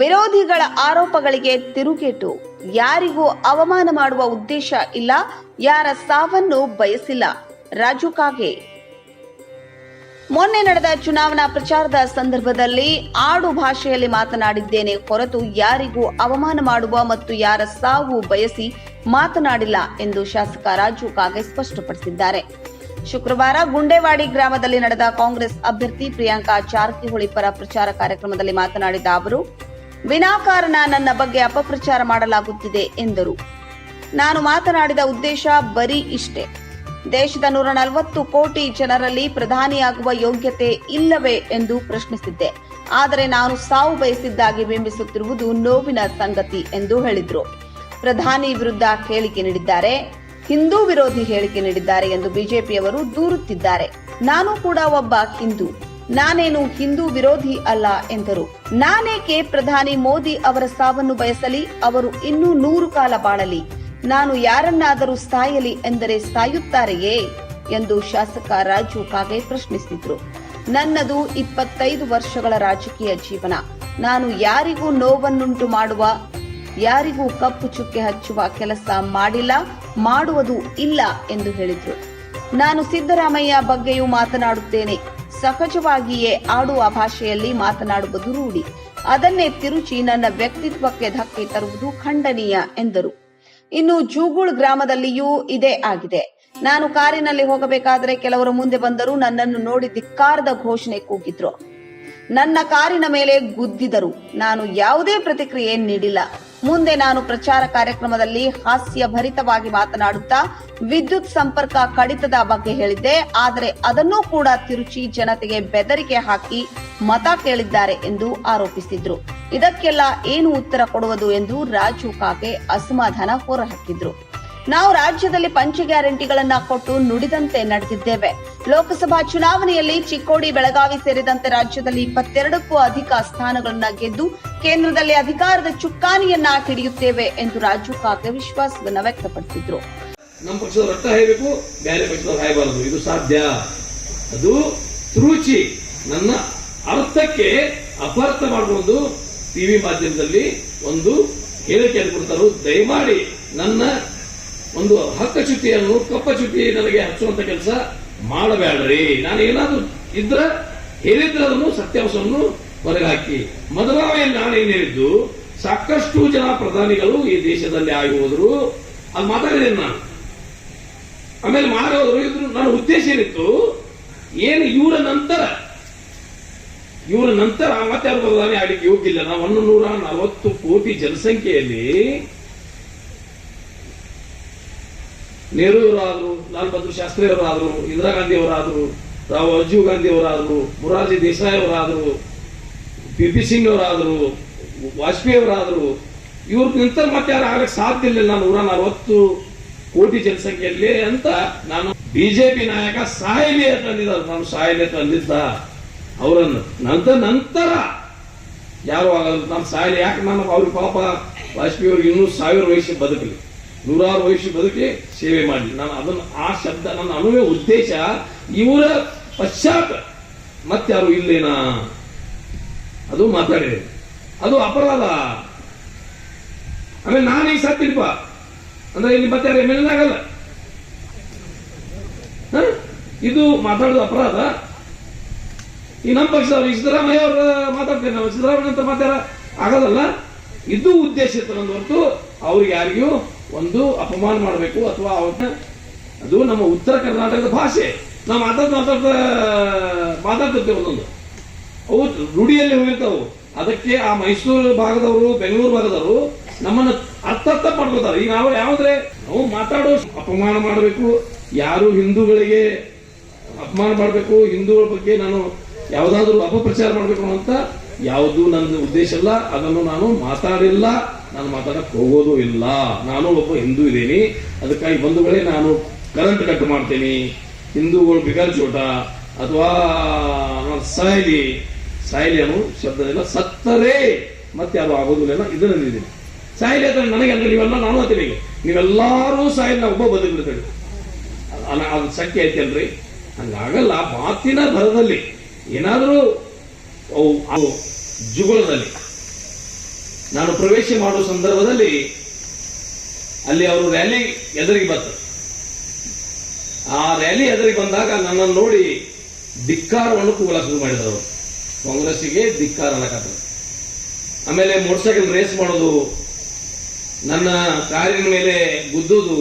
ವಿರೋಧಿಗಳ ಆರೋಪಗಳಿಗೆ ತಿರುಗೇಟು. ಯಾರಿಗೂ ಅವಮಾನ ಮಾಡುವ ಉದ್ದೇಶ ಇಲ್ಲ, ಯಾರ ಸಾವನ್ನು ಬಯಸಿಲ್ಲ. ರಾಜು ಕಾಗೆ. ಮೊನ್ನೆ ನಡೆದ ಚುನಾವಣಾ ಪ್ರಚಾರದ ಸಂದರ್ಭದಲ್ಲಿ ಆಡು ಭಾಷೆಯಲ್ಲಿ ಮಾತನಾಡಿದ್ದೇನೆ ಹೊರತು ಯಾರಿಗೂ ಅವಮಾನ ಮಾಡುವ ಮತ್ತು ಯಾರ ಸಾವು ಬಯಸಿ ಮಾತನಾಡಿಲ್ಲ ಎಂದು ಶಾಸಕ ರಾಜು ಕಾಗೆ ಸ್ಪಷ್ಟಪಡಿಸಿದ್ದಾರೆ. ಶುಕ್ರವಾರ ಗುಂಡೇವಾಡಿ ಗ್ರಾಮದಲ್ಲಿ ನಡೆದ ಕಾಂಗ್ರೆಸ್ ಅಭ್ಯರ್ಥಿ ಪ್ರಿಯಾಂಕಾ ಜಾರಕಿಹೊಳಿ ಪರ ಪ್ರಚಾರ ಕಾರ್ಯಕ್ರಮದಲ್ಲಿ ಮಾತನಾಡಿದ ಅವರು ವಿನಾಕಾರಣ ನನ್ನ ಬಗ್ಗೆ ಅಪಪ್ರಚಾರ ಮಾಡಲಾಗುತ್ತಿದೆ ಎಂದರು. ನಾನು ಮಾತನಾಡಿದ ಉದ್ದೇಶ ಬರೀ ಇಷ್ಟೇ. ದೇಶದ ನೂರ ನಲವತ್ತು ಕೋಟಿ ಜನರಲ್ಲಿ ಪ್ರಧಾನಿಯಾಗುವ ಯೋಗ್ಯತೆ ಇಲ್ಲವೇ ಎಂದು ಪ್ರಶ್ನಿಸಿದ್ದೆ. ಆದರೆ ನಾನು ಸಾವು ಬಯಸಿದ್ದಾಗಿ ಬಿಂಬಿಸುತ್ತಿರುವುದು ನೋವಿನ ಸಂಗತಿ ಎಂದು ಹೇಳಿದರು. ಪ್ರಧಾನಿ ವಿರುದ್ಧ ಹೇಳಿಕೆ ನೀಡಿದ್ದಾರೆ, ಹಿಂದೂ ವಿರೋಧಿ ಹೇಳಿಕೆ ನೀಡಿದ್ದಾರೆ ಎಂದು ಬಿಜೆಪಿಯವರು ದೂರುತ್ತಿದ್ದಾರೆ. ನಾನು ಕೂಡ ಒಬ್ಬ ಹಿಂದೂ. ನಾನೇನು ಹಿಂದೂ ವಿರೋಧಿ ಅಲ್ಲ ಎಂದರು. ನಾನೇಕೆ ಪ್ರಧಾನಿ ಮೋದಿ ಅವರ ಸಾವನ್ನು ಬಯಸಲಿ? ಅವರು ಇನ್ನೂ ನೂರು ಕಾಲ ಬಾಳಲಿ. ನಾನು ಯಾರನ್ನಾದರೂ ಸಾಯಲಿ ಎಂದರೆ ಸಾಯುತ್ತಾರೆಯೇ? ಎಂದು ಶಾಸಕ ರಾಜು ಕಾಗೆ ಪ್ರಶ್ನಿಸಿದ್ರು. ನನ್ನದು ಇಪ್ಪತ್ತೈದು ವರ್ಷಗಳ ರಾಜಕೀಯ ಜೀವನ. ನಾನು ಯಾರಿಗೂ ನೋವನ್ನುಂಟು ಮಾಡುವ, ಯಾರಿಗೂ ಕಪ್ಪು ಚುಕ್ಕೆ ಹಚ್ಚುವ ಕೆಲಸ ಮಾಡಿಲ್ಲ, ಮಾಡುವುದು ಇಲ್ಲ ಎಂದು ಹೇಳಿದರು. ನಾನು ಸಿದ್ದರಾಮಯ್ಯ ಬಗ್ಗೆಯೂ ಮಾತನಾಡುತ್ತೇನೆ. ಸಹಜವಾಗಿಯೇ ಆಡುವ ಭಾಷೆಯಲ್ಲಿ ಮಾತನಾಡುವುದು ರೂಢಿ. ಅದನ್ನೇ ತಿರುಚಿ ನನ್ನ ವ್ಯಕ್ತಿತ್ವಕ್ಕೆ ಧಕ್ಕೆ ತರುವುದು ಖಂಡನೀಯ, ಎಂದರು. ಇನ್ನು ಜೂಗುಳ್ ಗ್ರಾಮದಲ್ಲಿಯೂ ಇದೇ ಆಗಿದೆ. ನಾನು ಕಾರಿನಲ್ಲಿ ಹೋಗಬೇಕಾದ್ರೆ ಕೆಲವರು ಮುಂದೆ ಬಂದರು ನನ್ನನ್ನು ನೋಡಿ ಧಿಕ್ಕಾರದ ಘೋಷಣೆ ಕೂಗಿದ್ರು. ನನ್ನ ಕಾರಿನ ಮೇಲೆ ಗುದ್ದಿದರು. ನಾನು ಯಾವುದೇ ಪ್ರತಿಕ್ರಿಯೆ ನೀಡಿಲ್ಲ. ಮುಂದೆ ನಾನು ಪ್ರಚಾರ ಕಾರ್ಯಕ್ರಮದಲ್ಲಿ ಹಾಸ್ಯ ಭರಿತವಾಗಿ ಮಾತನಾಡುತ್ತಾ ವಿದ್ಯುತ್ ಸಂಪರ್ಕ ಕಡಿತದ ಬಗ್ಗೆ ಹೇಳಿದ್ದೆ, ಆದರೆ ಅದನ್ನೂ ಕೂಡ ತಿರುಚಿ ಜನತೆಗೆ ಬೆದರಿಕೆ ಹಾಕಿ ಮತ ಕೇಳಿದ್ದಾರೆ ಎಂದು ಆರೋಪಿಸಿದ್ರು. ಇದಕ್ಕೆಲ್ಲ ಏನು ಉತ್ತರ ಕೊಡುವುದು ಎಂದು ರಾಜು ಕಾಗೆ ಅಸಮಾಧಾನ ಹೊರಹಾಕಿದ್ರು. ನಾವು ರಾಜ್ಯದಲ್ಲಿ ಪಂಚ ಗ್ಯಾರಂಟಿಗಳನ್ನ ಕೊಟ್ಟು ನುಡಿದಂತೆ ನಡೆದಿದ್ದೇವೆ. ಲೋಕಸಭಾ ಚುನಾವಣೆಯಲ್ಲಿ ಚಿಕ್ಕೋಡಿ, ಬೆಳಗಾವಿ ಸೇರಿದಂತೆ ರಾಜ್ಯದಲ್ಲಿ ಇಪ್ಪತ್ತೆರಡಕ್ಕೂ ಅಧಿಕ ಸ್ಥಾನಗಳನ್ನ ಗೆದ್ದು ಕೇಂದ್ರದಲ್ಲಿ ಅಧಿಕಾರದ ಚುಕ್ಕಾಣಿಯನ್ನ ಹಿಡಿಯುತ್ತೇವೆ ಎಂದು ರಾಜು ಕಾಗೆ ವಿಶ್ವಾಸವನ್ನ ವ್ಯಕ್ತಪಡಿಸಿದ್ರು. ನಮ್ಮ ಪಕ್ಷದ ರಕ್ತ ಬೇರೆ ಹಾಯಬಾರದು. ಇದು ಸಾಧ್ಯ. ಅದು ನನ್ನ ಅರ್ಥಕ್ಕೆ ಅಪಾರ್ಥ ಮಾಡುವುದು ಟಿವಿ ಮಾಧ್ಯಮದಲ್ಲಿ ಒಂದು ಹೇಳಿಕೆಯನ್ನು ಕೊಡ್ತಾರೋ, ದಯಮಾಡಿ ನನ್ನ ಒಂದು ಹಕ್ಕ ಚುತಿಯನ್ನು ಕಪ್ಪ ಕಪ್ಪಚ್ಯುತಿ ನನಗೆ ಹಚ್ಚುವಂತ ಕೆಲಸ ಮಾಡಬೇಡ್ರಿ. ನಾನು ಏನಾದ್ರೂ ಇದ್ರ ಹೇಳಿದ್ರೆ ಅದನ್ನು ಸತ್ಯಾಂಶವನ್ನು ಹೊರಗಾಕಿ. ಮೊದಲಾವೆ ನಾನೇನು ಹೇಳಿದ್ದು? ಸಾಕಷ್ಟು ಜನ ಪ್ರಧಾನಿಗಳು ಈ ದೇಶದಲ್ಲಿ ಆಗಿ ಹೋದ್ರು. ಅದು ಮಾತಾಡಿದ್ದೇನೆ ನಾನು. ಆಮೇಲೆ ಮಾಡೋದ್ರು ಇದ್ರು. ನನ್ನ ಉದ್ದೇಶ ಏನಿತ್ತು? ಏನು ಇವರ ನಂತರ? ಇವರ ನಂತರ ಮತ್ತೆ ಯಾರು ಪ್ರಧಾನಿ ಆಗಲಿಕ್ಕೆ ಯೋಗ್ಯ ಇಲ್ಲ ನಾವು ಒಂದು ನೂರ ನಲವತ್ತು ಕೋಟಿ ಜನಸಂಖ್ಯೆಯಲ್ಲಿ ನೆಹರೂರಾದ್ರು ಲಾಲ್ ಬಹದ್ದೂರ್ ಶಾಸ್ತ್ರಿ ಅವರಾದ್ರು ಇಂದಿರಾ ಗಾಂಧಿ ಅವರಾದ್ರು ರಾವ್ ರಾಜೀವ್ ಗಾಂಧಿ ಅವರಾದ್ರು ಮೊರಾರ್ಜಿ ದೇಸಾಯಿ ಅವರಾದ್ರು ಪಿ ಪಿ ಸಿಂಗ್ ಅವರಾದ್ರು ವಾಜಪೇಯಿ ಅವರಾದ್ರು ಇವ್ರ ನಂತರ ಮತ್ತೆ ಯಾರು ಆಗಕ್ಕೆ ಸಾಧ್ಯ ಇಲ್ಲ ನೂರ ನಲವತ್ತು ಕೋಟಿ ಜನಸಂಖ್ಯೆಯಲ್ಲಿ ಅಂತ ನಾನು ಬಿಜೆಪಿ ನಾಯಕ ಸಾಯಿಲಿ ಅಂತ ಅಂದಿದ್ದ ನಾನು ಸಾಯಲಿ ಅಂತ ಅಂದಿದ್ದ ಅವರನ್ನು. ನಂತರ ನಂತರ ಯಾರು ಆಗಲ್ಲ. ನಮ್ಮ ಸಾಯಲಿ ಯಾಕೆ? ನಾನು ಅವ್ರಿಗೆ ಪಾಪ ವಾಜಪೇಯಿ ಅವ್ರಿಗೆ ಇನ್ನೂ ಸಾವಿರ ವಯಸ್ಸಿಗೆ ಬದುಕಲಿ. ನೂರಾರು ವಯಸ್ಸು ಬದುಕಿ ಸೇವೆ ಮಾಡಲಿ ನಾನು ಅದನ್ನು, ಆ ಶಬ್ದ, ನನ್ನ ಅನುವೇ ಉದ್ದೇಶ, ಇವರ ಪಶ್ಚಾತ್ ಮತ್ತಾರು ಇಲ್ಲೇನಾ? ಅದು ಮಾತಾಡಿದೆ. ಅದು ಅಪರಾಧ. ಆಮೇಲೆ ನಾನು ಈಗ ಸತ್ತಿಲ್ಪ ಅಂದ್ರೆ ಇಲ್ಲಿ ಮತ್ತೆ ಎಂ ಎಲ್ ಆಗಲ್ಲ? ಇದು ಮಾತಾಡೋದು ಅಪರಾಧ. ಈ ನಮ್ಮ ಪಕ್ಷದವ್ರು, ಈ ಸಿದ್ದರಾಮಯ್ಯ ಅವರು ಮಾತಾಡ್ತೇನೆ ನಾವು. ಸಿದ್ದರಾಮಯ್ಯ ಅಂತ ಮಾತಾಡ ಆಗೋದಲ್ಲ ಇದು ಉದ್ದೇಶ ಇತ್ತು ಹೊರತು. ಅವ್ರಿಗೆ ಯಾರಿಗೂ ಒಂದು ಅಪಮಾನ ಮಾಡಬೇಕು ಅಥವಾ ಅವನ್ನ ಅದು ನಮ್ಮ ಉತ್ತರ ಕರ್ನಾಟಕದ ಭಾಷೆ. ನಾವು ಮಾತಾಡ್ತಾ ಮಾತಾಡ್ತಾ, ಮಾತಾಡ್ತಿರ್ತೇವೆ ಒಂದೊಂದು. ಅವು ರೂಢಿಯಲ್ಲಿ ಹೋಗಿರ್ತಾವು. ಅದಕ್ಕೆ ಆ ಮೈಸೂರು ಭಾಗದವರು, ಬೆಂಗಳೂರು ಭಾಗದವರು ನಮ್ಮನ್ನ ಅರ್ಥ ಅರ್ಥ ಮಾಡ್ಕೋತಾರೆ ಈಗ ನಾವು ಯಾವ್ದ್ರೆ, ನಾವು ಮಾತಾಡೋ ಅಪಮಾನ ಮಾಡಬೇಕು. ಯಾರು ಹಿಂದೂಗಳಿಗೆ ಅಪಮಾನ ಮಾಡಬೇಕು, ಹಿಂದೂಗಳ ಬಗ್ಗೆ ನಾನು ಯಾವುದಾದ್ರೂ ಅಪಪ್ರಚಾರ ಮಾಡಬೇಕು ಅಂತ ಯಾವುದು ನನ್ನ ಉದ್ದೇಶ ಅಲ್ಲ ಅದನ್ನು ನಾನು ಮಾತಾಡಿಲ್ಲ, ನಾನು ಮಾತಾಡಕ್ ಹೋಗೋದು ಇಲ್ಲ. ನಾನು ಒಬ್ಬ ಹಿಂದೂ ಇದ್ದೀನಿ. ಅದಕ್ಕಾಗಿ ಬಂಧುಗಳೇ ನಾನು ಕರೆಂಟ್ ಕಟ್ ಮಾಡ್ತೀನಿ. ಹಿಂದೂಗಳು ಬಿಕಾರಿ ಚೋಟ, ಅಥವಾ ಸಾಯಿಲಿ, ಸಾಯಲಿ ಅನ್ನೋ ಸತ್ತರೆ ಸತ್ತರೇ, ಮತ್ತೆ ಅದು ಆಗೋದಿಲ್ಲ ಅಂದಿದ್ದೀನಿ ಸಾಯಲಿ ಅಂದ್ರೆ ನನಗೆ ಅಂದ್ರೆ ನೀವೆಲ್ಲ, ನಾನು ಅಂತೀನಿ ನೀವೆಲ್ಲರೂ ಸಾಯಲಿ ಒಬ್ಬ ಬದುಕಿರ್ತೇನೆ ಅಲ್ಲ- ಅದು ಸಂಖ್ಯೆ ಅಲ್ರಿ? ಹಂಗಾಗಲ್ಲ, ಮಾತಿನ ಭರದಲ್ಲಿ ಏನಾದರೂ ಅವು ಜುಗುಳದಲ್ಲಿ ನಾನು ಪ್ರವೇಶ ಮಾಡುವ ಸಂದರ್ಭದಲ್ಲಿ ಅಲ್ಲಿ ಅವರು ರ್ಯಾಲಿ ಎದುರಿಗೆ ಬಂತು ಆ ರ್ಯಾಲಿ ಎದುರಿಗೆ ಬಂದಾಗ ನನ್ನನ್ನು ನೋಡಿ ಧಿಕ್ಕಾರವನ್ನು ಕೂಗಲ ಶುರು ಮಾಡಿದರು. ಅವರು ಕಾಂಗ್ರೆಸ್ಸಿಗೆ ಧಿಕ್ಕಾರ ಅನ್ನಕತ್ತರು ಆಮೇಲೆ ಮೋಟರ್ ಸೈಕಲ್ ರೇಸ್ ಮಾಡೋದು, ನನ್ನ ಕಾರಿನ ಮೇಲೆ ಗುದ್ದುದು,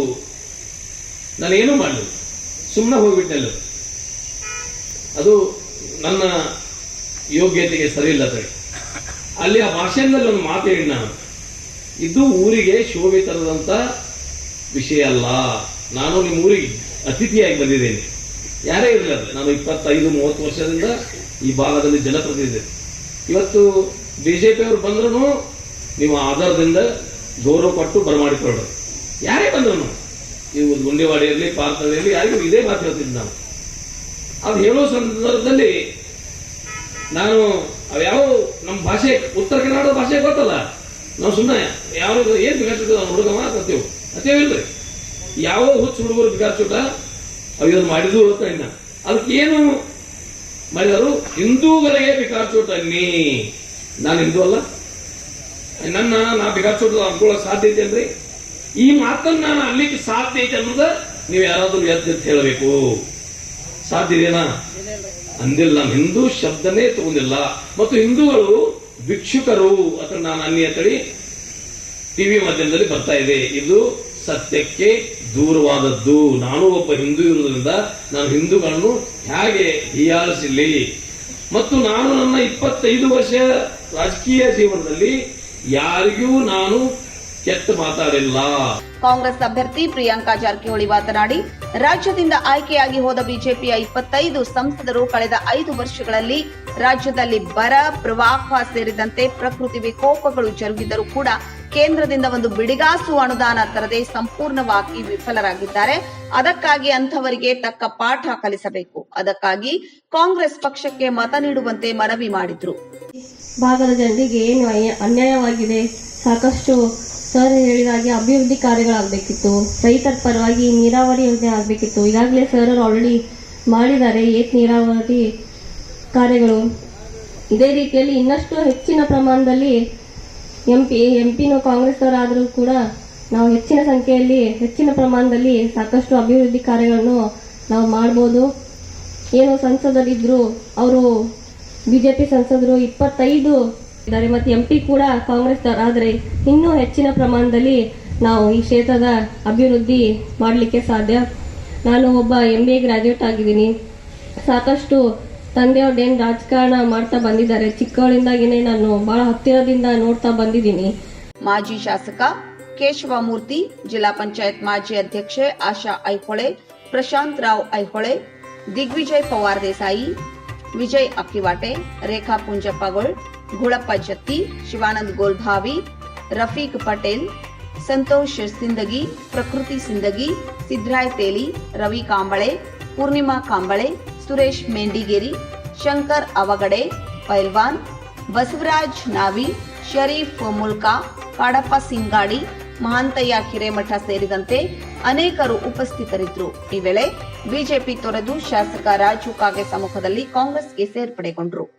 ನಾನೇನು ಮಾಡಲಿಲ್ಲ. ಸುಮ್ಮನೆ ಹೋಗ್ಬಿಟ್ಟೆಲ್ಲ. ಅದು ನನ್ನ ಯೋಗ್ಯತೆಗೆ ಸರಿ ಇಲ್ಲ ಸರಿ. ಅಲ್ಲಿ ಆ ಭಾಷೆಯಲ್ಲಿ ಒಂದು ಮಾತು ಹೇಳಿ ನಾನು. ಇದು ಊರಿಗೆ ಶೋಭೆ ತರದಂತ ವಿಷಯ ಅಲ್ಲ. ನಾನು ನಿಮ್ಮ ಊರಿಗೆ ಅತಿಥಿಯಾಗಿ ಬಂದಿದ್ದೇನೆ. ಯಾರೇ ಇರಲಿಲ್ಲ ನಾನು ಇಪ್ಪತ್ತೈದು, ಮೂವತ್ತು ವರ್ಷದಿಂದ ಈ ಭಾಗದಲ್ಲಿ ಜನಪ್ರತಿನಿಧಿ ಇವತ್ತು ಬಿಜೆಪಿ ಅವರು ಬಂದ್ರು ನೀವು ಆಧಾರದಿಂದ ಗೌರವ ಕೊಟ್ಟು ಬರಮಾಡಿಕೊಳ್ಳೋದು. ಯಾರೇ ಬಂದ್ರು ನೀವು ಗುಂಡೇವಾಡಿಯಲ್ಲಿ ಇರಲಿ ಇರಲಿ, ಯಾರಿಗೂ ಇದೇ ಮಾತು ಹೇಳ್ತಿದ್ದೆ ನಾವು ಅದು ಹೇಳೋ ಸಂದರ್ಭದಲ್ಲಿ ನಾನು ಅವ್ಯಾವ ನಮ್ಮ ಭಾಷೆ, ಉತ್ತರ ಕನ್ನಡ ಭಾಷೆ ಗೊತ್ತಲ್ಲ? ನಾವು ಸುಮ್ಮನೆ ಯಾವ ಏನ್ ಬಿಗಾಡ್ಸುತ್ತ ನಾವು ಹುಡುಗ ಮಾತಾಡ್ತೇವೆ ಅತ್ತೇವಿಲ್ರಿ ಯಾವ ಹುಚ್ಚು ಹುಡುಗರು ಬಿಗಾಡ್ಸುಟ ಅವು ಇದನ್ನು ಮಾಡಿದ್ರು ಇನ್ನ. ಅದಕ್ಕೆ ಏನು ಮಾಡಿದರು ಹಿಂದೂಗಳಿಗೆ ಚೂಟ ನೀ ನಾನು ಹಿಂದೂ ಅಲ್ಲ. ನನ್ನ, ನಾ ಬಿಗಾಡ್ಸೋದು ಅನ್ಕೊಳ್ಳೋಕೆ ಸಾಧ್ಯ ಐತೆ ಅಲ್ರಿ ಈ ಮಾತನ್ನ ನಾನು ಅಲ್ಲಿಗೆ ಸಾಧ್ಯ ಐತೆ ಅನ್ನೋದ ನೀವು ಯಾರಾದ್ರೂ ಎದ್ದು ಹೇಳಬೇಕು. ಸಾಧ್ಯ ಇದೆನಾ ಅಂದಿಲ್ಲ. ನಾನು ಹಿಂದೂ ಶಬ್ದನೇ ತಗೊಂಡಿಲ್ಲ. ಮತ್ತು ಹಿಂದೂಗಳು ಭಿಕ್ಷುಕರು, ಅಥವಾ ನಾನು ಅನ್ಯ ತಳಿ ಟಿವಿ ಮಾಧ್ಯಮದಲ್ಲಿ ಬರ್ತಾ ಇದೆ. ಇದು ಸತ್ಯಕ್ಕೆ ದೂರವಾದದ್ದು. ನಾನು ಒಬ್ಬ ಹಿಂದೂ ಇರುವುದರಿಂದ ನಾನು ಹಿಂದೂಗಳನ್ನು ಹೇಗೆ ಹೀಯಾಳಿಸಲಿ? ಮತ್ತು ನಾನು ನನ್ನ ಇಪ್ಪತ್ತೈದು ವರ್ಷ ರಾಜಕೀಯ ಜೀವನದಲ್ಲಿ ಯಾರಿಗೂ ನಾನು ಕೆಟ್ಟ ಮಾತಾಡಿಲ್ಲ. ಕಾಂಗ್ರೆಸ್ ಅಭ್ಯರ್ಥಿ ಪ್ರಿಯಾಂಕಾ ಜಾರಕಿಹೊಳಿ ಮಾತನಾಡಿ, ರಾಜ್ಯದಿಂದ ಆಯ್ಕೆಯಾಗಿ ಹೋದ ಬಿಜೆಪಿಯ ಇಪ್ಪತ್ತೈದು ಸಂಸದರು ಕಳೆದ ಐದು ವರ್ಷಗಳಲ್ಲಿ ರಾಜ್ಯದಲ್ಲಿ ಬರ, ಪ್ರವಾಹ ಸೇರಿದಂತೆ ಪ್ರಕೃತಿ ವಿಕೋಪಗಳು ಜರುಗಿದರೂ ಕೂಡ ಕೇಂದ್ರದಿಂದ ಒಂದು ಬಿಡಿಗಾಸು ಅನುದಾನ ತರದೆ ಸಂಪೂರ್ಣವಾಗಿ ವಿಫಲರಾಗಿದ್ದಾರೆ. ಅದಕ್ಕಾಗಿ ಅಂಥವರಿಗೆ ತಕ್ಕ ಪಾಠ ಕಲಿಸಬೇಕು. ಅದಕ್ಕಾಗಿ ಕಾಂಗ್ರೆಸ್ ಪಕ್ಷಕ್ಕೆ ಮತ ನೀಡುವಂತೆ ಮನವಿ ಮಾಡಿದ್ರು. ಭಾಗದ ಜನರಿಗೆ ಏನು ಅನ್ಯಾಯವಾಗಿದೆ? ಸಾಕಷ್ಟು ಸರ್ ಹೇಳಿದ ಹಾಗೆ ಅಭಿವೃದ್ಧಿ ಕಾರ್ಯಗಳಾಗಬೇಕಿತ್ತು. ರೈತರ ಪರವಾಗಿ ನೀರಾವರಿ ಯೋಜನೆ ಆಗಬೇಕಿತ್ತು. ಈಗಾಗಲೇ ಸರ್ ಆಲ್ರೆಡಿ ಮಾಡಿದ್ದಾರೆ. ಏತ್ ನೀರಾವರಿ ಕಾರ್ಯಗಳು. ಇದೇ ರೀತಿಯಲ್ಲಿ ಇನ್ನಷ್ಟು ಹೆಚ್ಚಿನ ಪ್ರಮಾಣದಲ್ಲಿ ಎಂ ಪಿ ಎಂ ಪಿನೂ ಕಾಂಗ್ರೆಸ್ನವರಾದರೂ ಕೂಡ ನಾವು ಹೆಚ್ಚಿನ ಸಂಖ್ಯೆಯಲ್ಲಿ ಹೆಚ್ಚಿನ ಪ್ರಮಾಣದಲ್ಲಿ ಸಾಕಷ್ಟು ಅಭಿವೃದ್ಧಿ ಕಾರ್ಯಗಳನ್ನು ನಾವು ಮಾಡ್ಬೋದು. ಏನು ಸಂಸದರಿದ್ದರೂ ಅವರು ಬಿಜೆಪಿ ಸಂಸದರು ಇಪ್ಪತ್ತೈದು ಇದ್ದಾರೆ ಮತ್ತು ಎಂ ಪಿ ಕೂಡ ಕಾಂಗ್ರೆಸ್ ಆದರೆ ಇನ್ನೂ ಹೆಚ್ಚಿನ ಪ್ರಮಾಣದಲ್ಲಿ ನಾವು ಈ ಕ್ಷೇತ್ರದ ಅಭಿವೃದ್ಧಿ ಮಾಡಲಿಕ್ಕೆ ಸಾಧ್ಯ. ನಾನು ಒಬ್ಬ ಎಂ ಬಿ ಎ ಗ್ರಾಜ್ಯುಯೇಟ್ ಆಗಿದ್ದೀನಿ. ಸಾಕಷ್ಟು ತಂದೆಯವ್ರದ್ದೇನು ರಾಜಕಾರಣ ಮಾಡ್ತಾ ಬಂದಿದ್ದಾರೆ. ಚಿಕ್ಕವಳಿಂದಾಗಿನೇ ನಾನು ಬಹಳ ಹತ್ತಿರದಿಂದ ನೋಡ್ತಾ ಬಂದಿದ್ದೀನಿ. ಮಾಜಿ ಶಾಸಕ ಕೇಶವಮೂರ್ತಿ, ಜಿಲ್ಲಾ ಪಂಚಾಯತ್ ಮಾಜಿ ಅಧ್ಯಕ್ಷೆ ಆಶಾ ಐಹೊಳೆ, ಪ್ರಶಾಂತ್ ರಾವ್ ಐಹೊಳೆ, ದಿಗ್ವಿಜಯ್ ಪವಾರ್ ದೇಸಾಯಿ, ವಿಜಯ್ ಅಕ್ಕಿವಾಟೆ, ರೇಖಾ ಪುಂಜಪ್ಪಗೋಳ್ ಗುಳಪ್ಪ ಜತ್ತಿ, ಶಿವಾನಂದ್ ಗೋಲ್ಭಾವಿ, ರಫೀಕ್ ಪಟೇಲ್, ಸಂತೋಷ್ ಸಿಂದಗಿ, ಪ್ರಕೃತಿ ಸಿಂದಗಿ, ಸಿದ್ರಾಯ್ ತೇಲಿ, ರವಿ ಕಾಂಬಳೆ, ಪೂರ್ಣಿಮಾ ಕಾಂಬಳೆ, ಸುರೇಶ್ ಮೆಂಡಿಗೇರಿ, ಶಂಕರ್ ಅವಗಡೆ, ಪೈಲ್ವಾನ್, ಬಸವರಾಜ್ ನಾವಿ, ಶರೀಫ್ ಮುಲ್ಕಾ, ಕಾಡಪ್ಪ ಸಿಂಗಾಡಿ, ಮಹಾಂತಯ್ಯ ಹಿರೇಮಠ ಸೇರಿದಂತೆ ಅನೇಕರು ಉಪಸ್ಥಿತರಿದ್ದರು. ಈ ವೇಳೆ ಬಿಜೆಪಿ ತೊರೆದು ಶಾಸಕ ರಾಜು ಕಾಗೆ ಸಮ್ಮುಖದಲ್ಲಿ ಕಾಂಗ್ರೆಸ್ಗೆ ಸೇರ್ಪಡೆಗೊಂಡರು.